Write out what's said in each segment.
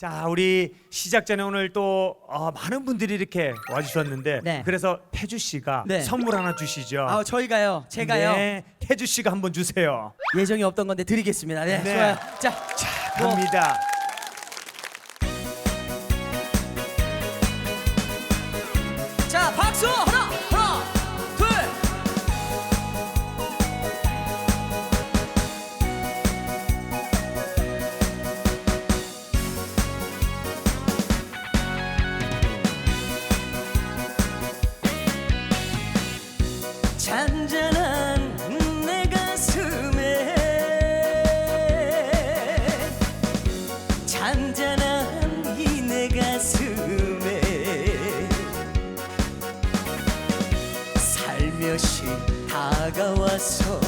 자, 우리 시작 전에 오늘 또 어, 많은 분들이 이렇게 와주셨는데 네. 그래서 태주 씨가 네. 선물 하나 주시죠. 아 저희가요 제가요 네, 태주 씨가 한번 주세요. 예정이 없던 건데 드리겠습니다 네, 네. 좋아요 자 뭐, 갑니다. 다가와서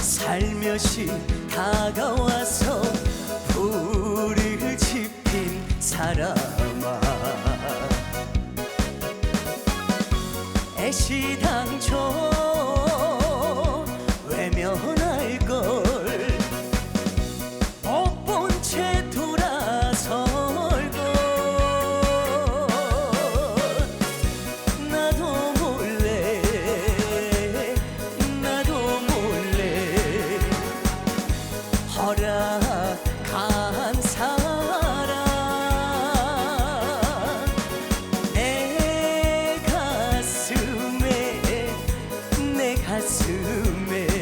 살며시 다가와서 불을 지핀 사람아. 애시다 consume it.